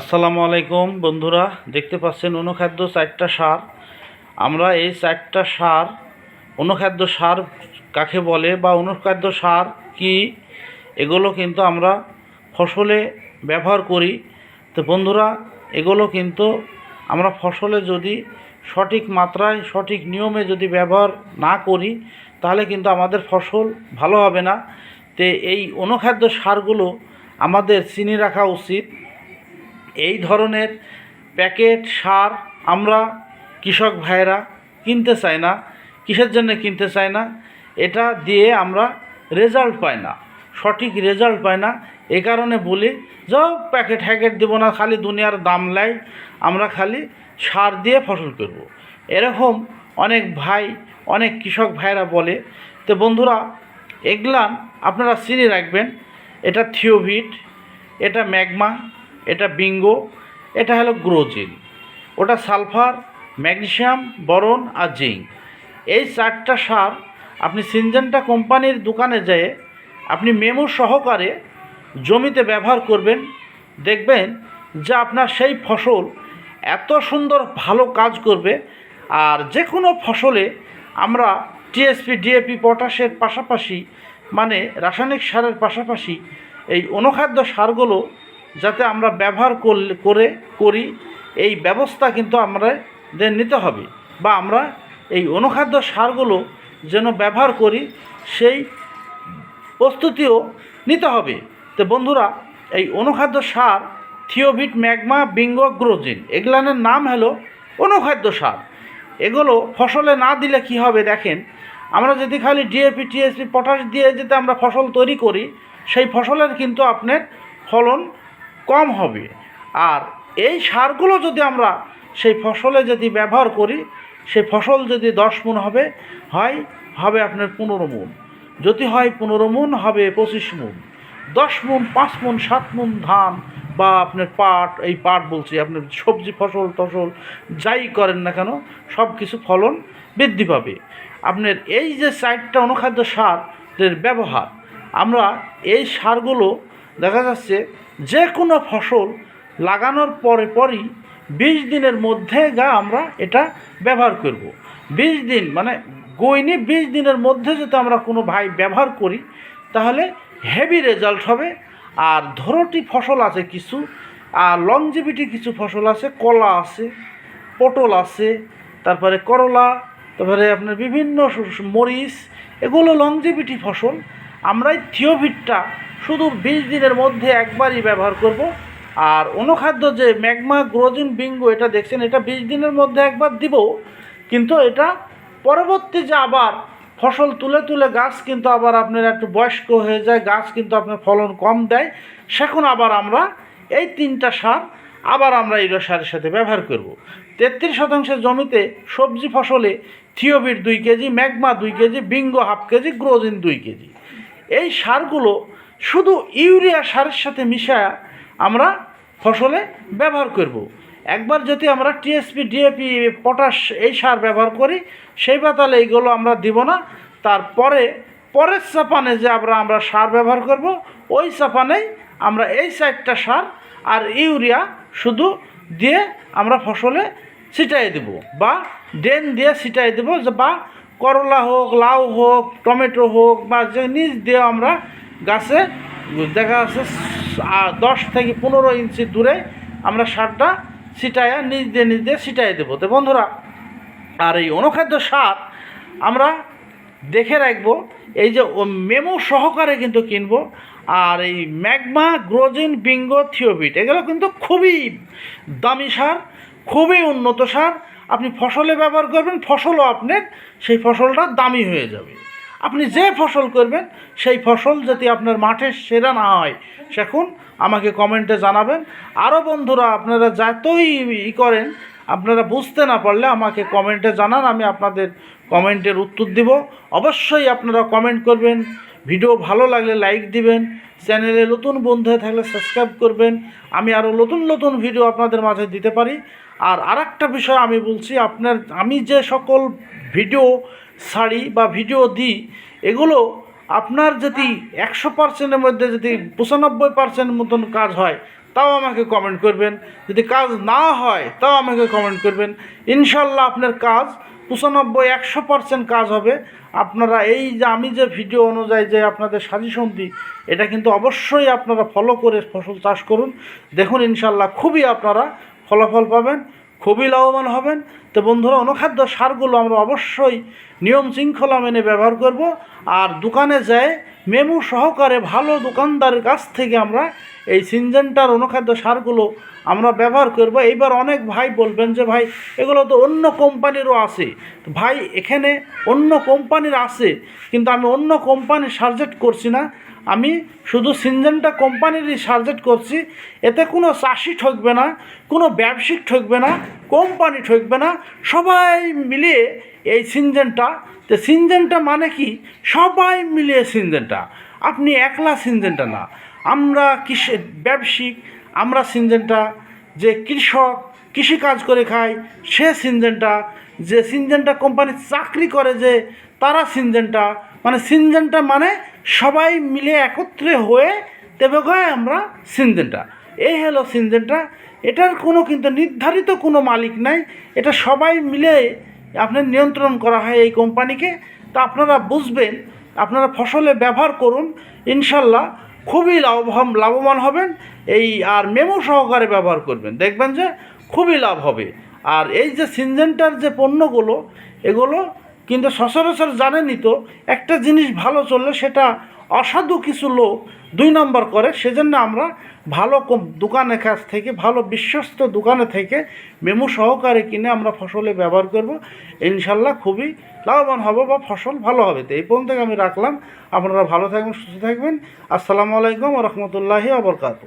আসসালামু আলাইকুম বন্ধুরা, দেখতে পাচ্ছেন অনুখাদ্য চারটা সার। আমরা এই চারটা সার, অনুখাদ্য সার কাকে বলে বা অনুখাদ্য সার কি, এগুলো কিন্তু আমরা ফসলে ব্যবহার করি। তো বন্ধুরা, এগুলো কিন্তু আমরা ফসলে যদি সঠিক মাত্রায়, সঠিক নিয়মে যদি ব্যবহার না করি, তাহলে কিন্তু আমাদের ফসল ভালো হবে না। তো এই অনুখাদ্য সারগুলো আমাদের চিনি রাখা উচিত। এই ধরনের প্যাকেট, সার আমরা কৃষক ভাইরা কিনতে চাই না, কিসের জন্য কিনতে চাই না, এটা দিয়ে আমরা রেজাল্ট পাই না সঠিক রেজাল্ট পাই না, এ কারণে বলি, যাও প্যাকেট হ্যাকেট দেবো না, খালি দুনিয়ার দাম লাই, আমরা খালি সার দিয়ে ফসল করব। এরকম অনেক ভাই, অনেক কৃষক ভাইরা বলে, তো বন্ধুরা, এগুলান আপনারা চিনি রাখবেন, এটা থিওভিট, এটা ম্যাগমা এটা বিঙ্গো, এটা হলো গ্রোজিন। ওটা সালফার, ম্যাগনেসিয়াম, বরন আর জিঙ্ক। এই চারটা সার আপনি সিনজেন্টা কোম্পানির দোকানে যেয়ে আপনি মেমো সহকারে জমিতে ব্যবহার করবেন। দেখবেন যে আপনার সেই ফসল এত সুন্দর ভালো কাজ করবে। আর যে কোনো ফসলে আমরা টিএসপি, ডিএপি, পটাশের পাশাপাশি মানে রাসায়নিক সারের পাশাপাশি এই অনুখাদ্য সারগুলো যাতে আমরা ব্যবহার করলে, করে, করি, এই ব্যবস্থা কিন্তু আমাদের নিতে হবে বা আমরা এই অনুখাদ্য সারগুলো যেন ব্যবহার করি, সেই প্রস্তুতিও নিতে হবে। তো বন্ধুরা, এই অনুখাদ্য সার, থিওভিট, ম্যাগমা, বিঙ্গো, গ্রোজিন, এগুলানের নাম হলো অনুখাদ্য সার। এগুলো ফসলে না দিলে কি হবে দেখেন, আমরা যদি খালি ডিএপি টিএসপি পটাশ দিয়ে যদি আমরা ফসল তৈরি করি, সেই ফসলের কিন্তু আপনার ফলন কম হবে। আর এই সারগুলো যদি আমরা সেই ফসলে যদি ব্যবহার করি, সেই ফসল যদি দশ মন হবে, হয়, হবে আপনার পনেরো মন। যদি হয় পনেরো মন, হবে পঁচিশ মন। দশ মন, পাঁচ মন, সাত মন ধান বা আপনার পাট, এই পাট বলছি, আপনার সবজি ফসল টসল যাই করেন না কেন, সব কিছু ফলন বৃদ্ধি পাবে। আপনার এই যে চারটা অনুখাদ্য সারের ব্যবহার, আমরা এই সারগুলো দেখা যাচ্ছে যে কোনো ফসল লাগানোর পরে পরই বিশ দিনের মধ্যে গা আমরা এটা ব্যবহার করব। বিশ দিন মানে গৈনি বিশ দিনের মধ্যে যদি আমরা কোনো ভাই ব্যবহার করি, তাহলে হেভি রেজাল্ট হবে আর ধরোটি ফসল আছে কিছু, আর লংজিভিটি কিছু ফসল আছে, কলা আছে, পটল আছে, তারপরে করলা, তারপরে আপনার বিভিন্ন মরিচ, এগুলো লংজিভিটি ফসল আমরা এই থিওভিটটা শুধু বিশ দিনের মধ্যে একবারই ব্যবহার করব। আর অনুখাদ্য যে ম্যাগমা, গ্রোজিন, বিঙ্গো, এটা দেখছেন, এটা বিশ দিনের মধ্যে একবার দিব। কিন্তু এটা পরবর্তী যে আবার ফসল তুলে তুলে গাছ কিন্তু আবার আপনার একটু বয়স্ক হয়ে যায়, গাছ কিন্তু আপনার ফলন কম দেয়, সেখন আবার আমরা এই তিনটা সার আবার আমরা ইউরিয়া সারের সাথে ব্যবহার করব। তেত্রিশ শতাংশের জমিতে সবজি ফসলে থিওবিট দুই কেজি, ম্যাগমা দুই কেজি, বিঙ্গো হাফ কেজি, গ্রোজিন দুই কেজি। এই সারগুলো শুধু ইউরিয়া সারের সাথে মিশা আমরা ফসলে ব্যবহার করব। একবার যদি আমরা টিএসপি, ডিএপি, পটাশ এই সার ব্যবহার করি, সেই পাতালে এইগুলো আমরা দিব না তারপরে পরের চাপানে যে আমরা আমরা সার ব্যবহার করব, ওই চাপানেই আমরা এই চারটা সার আর ইউরিয়া শুধু দিয়ে আমরা ফসলে ছিটাই দেব বা ড্রেন দিয়ে ছিটাই দেবো বা করলা হোক, লাউ হোক, টমেটো হোক বা যে নিজ দিয়ে আমরা গাছে, দেখা যাচ্ছে দশ থেকে পনেরো ইঞ্চি দূরে আমরা সারটা ছিটাইয়া নিজ দিয়ে নিজ দিয়ে ছিটাই দেবো। তো বন্ধুরা, আর এই অনুখাদ্য সার আমরা দেখে রাখব, এই যে মেমো সহকারে কিন্তু কিনবো, আর এই ম্যাগমা, গ্রোজিন, বিঙ্গো থিওবিট এগুলো কিন্তু খুবই দামি সার, খুবই উন্নত সার। আপনি ফসলে ব্যবহার করবেন, ফসলও আপনার সেই ফসলটা দামি হয়ে যাবে। আপনি যে ফসল করবেন, সেই ফসল যদি আপনার মাঠে সেরা না হয়, সেখন আমাকে কমেন্টে জানাবেন। আরও বন্ধুরা, আপনারা যতই ই করেন, আপনারা বুঝতে না পারলে আমাকে কমেন্টে জানান, আমি আপনাদের কমেন্টের উত্তর দিব। অবশ্যই আপনারা কমেন্ট করবেন, ভিডিও ভালো লাগলে লাইক দিবেন, চ্যানেলে নতুন বন্ধু হয়ে থাকলে সাবস্ক্রাইব করবেন, আমি আরও নতুন নতুন ভিডিও আপনাদের মাঝে দিতে পারি। আর আরেকটা বিষয় আমি বলছি, আপনার, আমি যে সকল ভিডিও ছাড়ি বা ভিডিও দিই এগুলো আপনার যদি একশো পার্সেন্টের মধ্যে যদি পঁচানব্বই পার্সেন্ট মতন কাজ হয়, তাও আমাকে কমেন্ট করবেন। যদি কাজ না হয়, তাও আমাকে কমেন্ট করবেন। ইনশাল্লাহ আপনার কাজ পঁচানব্বই, একশো পার্সেন্ট কাজ হবে। আপনারা এই যে আমি যে ভিডিও অনুযায়ী যে আপনাদের সাজেশন দিই এটা কিন্তু অবশ্যই আপনারা ফলো করে ফসল চাষ করুন। দেখুন ইনশাল্লাহ খুবই আপনারা ফলাফল পাবেন। খুবই লাভবান হবেন। তো বন্ধুরা, অনুখাদ্য সারগুলো আমরা অবশ্যই নিয়ম শৃঙ্খলা মেনে ব্যবহার করব। আর দোকানে যায় মেমু সহকারে ভালো দোকানদারের কাছ থেকে আমরা এই সিনজেন্টার অনুখাদ্য সারগুলো আমরা ব্যবহার করব। এইবার অনেক ভাই বলবেন যে, ভাই, এগুলো তো অন্য কোম্পানিরও আছে। ভাই, এখানে অন্য কোম্পানির আছে, কিন্তু আমি অন্য কোম্পানির সার্জেট করছি না। আমি শুধু সিনজেন্টা কোম্পানিরই সার্জেট করছি, এতে কোনো চাষি ঠকবে না, কোনো ব্যবসায়িক ঠকবে না, কোম্পানি ঠকবে না, সবাই মিলিয়ে এই সিনজেনটা। তো সিনজেনটা মানে কি? সবাই মিলিয়ে সিনজেনটা। আপনি একলা সিনজেনটা না। আমরা কৃষি, ব্যবসায়িক, আমরা সিনজেনটা যে কৃষক কৃষিকাজ করে খায় সে সিনজেনটা। যে সিনজেনটা কোম্পানি চাকরি করে যে, তারা সিনজেনটা। মানে সিনজেনটা মানে সবাই মিলে একত্রে হয়ে তবে গয় আমরা সিনজেনটা। এই হলো সিনজেনটা। এটার কোনো কিন্তু নির্ধারিত কোনো মালিক নাই। এটা সবাই মিলে আপনার নিয়ন্ত্রণ করা হয় এই কোম্পানিকে। তা আপনারা বুঝবেন, আপনারা ফসলে ব্যবহার করুন, ইনশাল্লাহ খুবই লাভবান লাভবান হবেন। এই আর মেমো সহকারে ব্যবহার করবেন। দেখবেন যে খুবই লাভ হবে। আর এই যে সিনজেন্টার যে পণ্যগুলো, এগুলো কিন্তু সচরাচর জানেনই তো, একটা জিনিস ভালো চললে সেটা অসাধু কিছু লোক দুই নম্বর করে, সেজন্য আমরা ভালো দোকানের কাছ থেকে, ভালো বিশ্বস্ত দোকানে থেকে মেমো সহকারে কিনে আমরা ফসলে ব্যবহার করব। ইনশাল্লাহ খুবই লাভবান হব বা ফসল ভালো হবে। তো এই পর্যন্ত আমি রাখলাম। আপনারা ভালো থাকবেন, সুস্থ থাকবেন। আসসালামু আলাইকুম রহমতুল্লাহি আবরকাতু